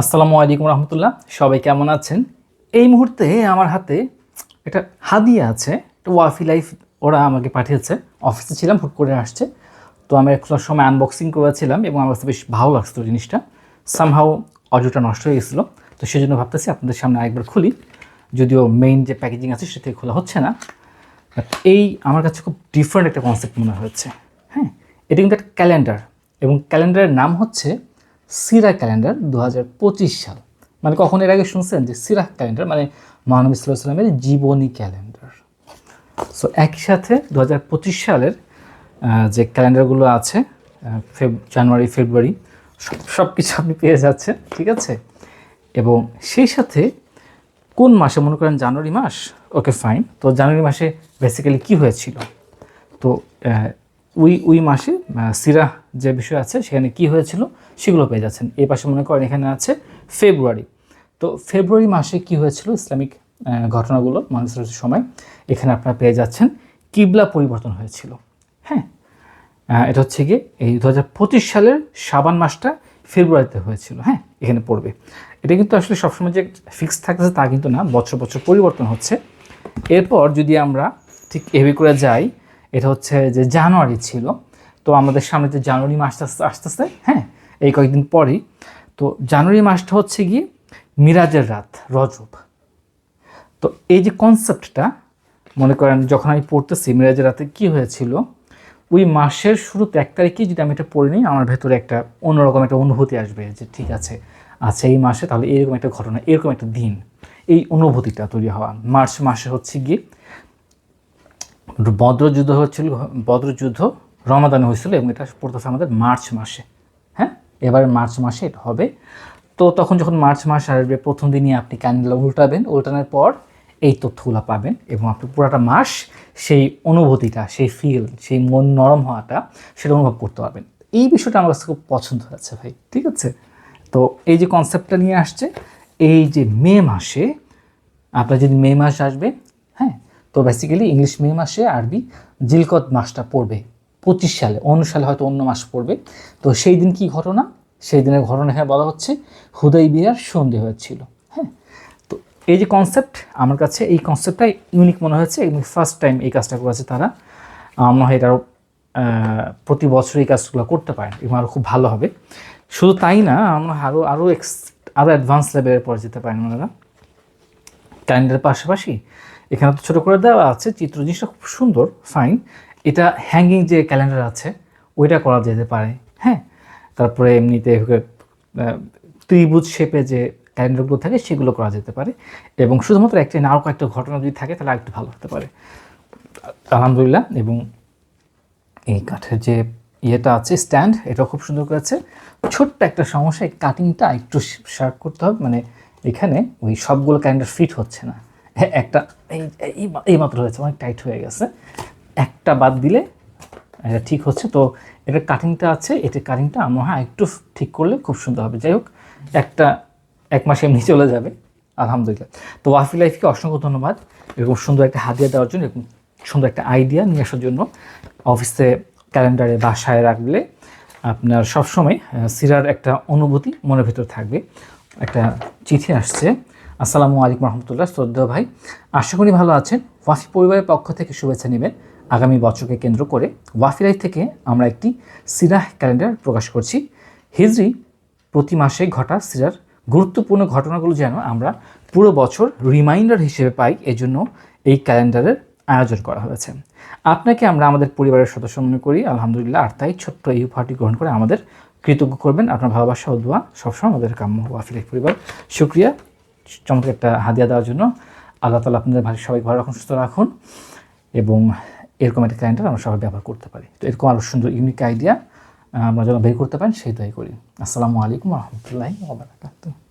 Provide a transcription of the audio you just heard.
আসসালামু আলাইকুম রহমতুল্লাহ। সবাই কেমন আছেন? এই মুহূর্তে আমার হাতে একটা হাদিয়া আছে, একটা ওয়াফি লাইফ ওরা আমাকে পাঠিয়েছে। অফিসে ছিলাম, হুট করে আসছে। তো আমি একটা সময় আনবক্সিং করেছিলাম এবং আমার কাছে বেশ ভালো লাগছিল জিনিসটা। সামহাও অডিওটা নষ্ট হয়ে গেছিল। তো সেই জন্য ভাবতেছি আপনাদের সামনে আরেকবার খুলি। যদিও মেইন যে প্যাকেজিং আছে সেটা খোলা হচ্ছে না। এই আমার কাছে খুব ডিফারেন্ট একটা কনসেপ্ট মনে হয়েছে। হ্যাঁ এটা কিন্তু একটা ক্যালেন্ডার এবং ক্যালেন্ডারের নাম হচ্ছে সিরা ক্যালেন্ডার দু হাজার পঁচিশ সাল। মানে কখন এর আগে শুনছেন যে সিরা ক্যালেন্ডার? মানে মহানবী সাল্লাহ সাল্লামের জীবনী ক্যালেন্ডার। সো একই সাথে দু সালের যে ক্যালেন্ডারগুলো আছে ফেব, জানুয়ারি, ফেব্রুয়ারি, সব কিছু আপনি পেয়ে যাচ্ছেন, ঠিক আছে? এবং সেই সাথে কোন মাসে, মনে করেন জানুয়ারি মাস? ওকে, ফাইন। তো জানুয়ারি মাসে বেসিক্যালি কি হয়েছিল? তো ওই ওই মাসে সিরা যে বিষয় আছে, সেখানে কি হয়েছিল সেগুলো পেয়ে যাচ্ছেন। এই পাশে মনে করেন এখানে আছে ফেব্রুয়ারি। তো ফেব্রুয়ারি মাসে কি হয়েছিল ইসলামিক ঘটনাগুলো মানুষের সময়, এখানে আপনারা পেয়ে যাচ্ছেন কিবলা পরিবর্তন হয়েছিল। হ্যাঁ এটা হচ্ছে গিয়ে এই দু পঁচিশ সালের সাবান মাসটা ফেব্রুয়ারিতে হয়েছিল। হ্যাঁ এখানে পড়বে। এটা কিন্তু আসলে সবসময় যে ফিক্স থাকতেছে তা কিন্তু না, বছর বছর পরিবর্তন হচ্ছে। এরপর যদি আমরা ঠিক এভাবে করে যাই এটা হচ্ছে যে জানুয়ারি ছিল। তো আমাদের সামনে যে জানুয়ারি মাসটা আস- আসতেছে হ্যাঁ এই কয়েকদিন পরেই। তো জানুয়ারি মাসটা হচ্ছে গিয়ে মিরাজের রাত, রজব। তো এই যে কনসেপ্টটা মনে করেন যখন আমি পড়তেছি মিরাজের রাতে কি হয়েছিল, ওই মাসের শুরুতে এক তারিখে যদি আমি এটা পড়ে নিই, আমার ভেতরে একটা অন্যরকম একটা অনুভূতি আসবে যে ঠিক আছে আচ্ছা এই মাসে তাহলে এরকম একটা ঘটনা, এরকম একটা দিন, এই অনুভূতিটা তৈরি হওয়া। মার্চ মাসে হচ্ছে গিয়ে বদ্রযুদ্ধ হচ্ছিল বদ্রযুদ্ধ রমাদানে হয়েছিল এবং এটা পড়তেছে আমাদের মার্চ মাসে হ্যাঁ? এবারে মার্চ মাসে এটা হবে। তো তখন যখন মার্চ মাস আসবে, প্রথম দিনই আপনি ক্যান্ডেল উল্টাবেন। উল্টানোর পর এই তথ্যগুলো পাবেন এবং আপনি পুরাটা মাস সেই অনুভূতিটা, সেই ফিল সেই মন নরম হওয়াটা সেটা অনুভব করতে পারবেন। এই বিষয়টা আমার কাছে খুব পছন্দ হয়েছে ভাই, ঠিক আছে? তো এই যে কনসেপ্টটা নিয়ে আসছে, এই যে মে মাসে আপনার যদি মে মাস আসবে হ্যাঁ তো বেসিক্যালি ইংলিশ মে মাসে আরবি জিলকত মাসটা পড়বে পঁচিশ সালে, অন্য সালে হয়তো অন্য মাস পড়বে। তো সেই দিন কি ঘটনা? সেই দিনের ঘটনা এখানে বলা হচ্ছে হুদয় বিহার সন্ধে হয়েছিল হ্যাঁ? তো এই যে কনসেপ্ট আমার কাছে এই কনসেপ্টটাই ইউনিক মনে হয়েছে এবং ফার্স্ট টাইম এই কাজটা করেছে তারা। আমার মনে হয় এটা আরও প্রতি বছর এই কাজগুলো করতে পারেন, এবং আরও খুব ভালো হবে। শুধু তাই না, আমরা আরও আরও এক্স আরও অ্যাডভান্স লেভেলের পরে যেতে পারেন ওনারা। ক্যালেন্ডারের পাশাপাশি এখানে তো ছোটো করে দেওয়া আছে, চিত্র জিনিসটা খুব সুন্দর ফাইন এটা হ্যাঙ্গিং যে ক্যালেন্ডার আছে, ওইটা করা যেতে পারে হ্যাঁ? তারপরে এমনিতে ত্রিভুজ শেপে যে ক্যালেন্ডারগুলো থাকে, সেগুলো করা যেতে পারে। এবং শুধুমাত্র একটা না আরও কয়েকটা ঘটনা যদি থাকে, তাহলে আরেকটু ভালো হতে পারে। আলহামদুলিল্লাহ, এবং এই কাঠের যে ইয়েটা আছে স্ট্যান্ড এটাও খুব সুন্দর করেছে। ছোট্ট একটা সমস্যা, এই কাটিংটা একটু শার্প করতে হবে মানে এখানে ওই সবগুলো ক্যালেন্ডার ফিট হচ্ছে না। হ্যাঁ, একটা এই মাত্র হয়েছে অনেক টাইট হয়ে গেছে। একটা বাদ দিলে এটা ঠিক হচ্ছে। তো এটার কাটিংটা আছে এটার কাটিংটা আমার হয় একটু ঠিক করলে খুব সুন্দর হবে। যাই হোক একটা এক মাসে এমনি চলে যাবে আলহামদুলিল্লাহ। তো ওয়াফি লাইফকে অসংখ্য ধন্যবাদ। এরকম সুন্দর একটা হাদিয়া দেওয়ার জন্য এরকম সুন্দর একটা আইডিয়া নিয়ে আসার জন্য অফিসে ক্যালেন্ডারে বাসায় রাখলে আপনার সবসময় সিরার একটা অনুভূতি মনের ভিতর থাকবে। একটা চিঠি আসছে আসসালামু আলাইকুম রহমতুল্লাহ, শ্রদ্ধেয় ভাই। আশা করি ভালো আছেন। ওয়াফি পরিবারের পক্ষ থেকে শুভেচ্ছা নেবেন। আগামী বছরকে কেন্দ্র করে ওয়াফি লাইফ থেকে আমরা একটি সিরাহ ক্যালেন্ডার প্রকাশ করছি। হিজরি প্রতি মাসে ঘটা সিরার গুরুত্বপূর্ণ ঘটনাগুলো যেন আমরা পুরো বছর রিমাইন্ডার হিসেবে পাই, এজন্য এই ক্যালেন্ডারের আয়োজন করা হয়েছে। আপনাকে আমরা আমাদের পরিবারের সদস্য মনে করি। আলহামদুলিল্লাহ, আর তাই ছোট্ট এই উপহারটি গ্রহণ করে আমাদের কৃতজ্ঞ করবেন। আপনার ভালোবাসা ও দোয়া সবসময় আমাদের কাম্য। ওয়াফিলের পরিবার, শুক্রিয়া। চমৎকার একটা হাদিয়া দেওয়ার জন্য আল্লাহ তালা আপনাদের ভালো সবাই ভালো রাখুন, সুস্থ রাখুন এবং এরকম একটা ক্যালেন্ডার আমরা সবাই ব্যবহার করতে পারি। তো এরকম আরও সুন্দর ইউনিক আইডিয়া আমরা যেন বের করতে পারেন, সেই তাই করি। আসসালামু আলাইকুম রহমতুল্লাহি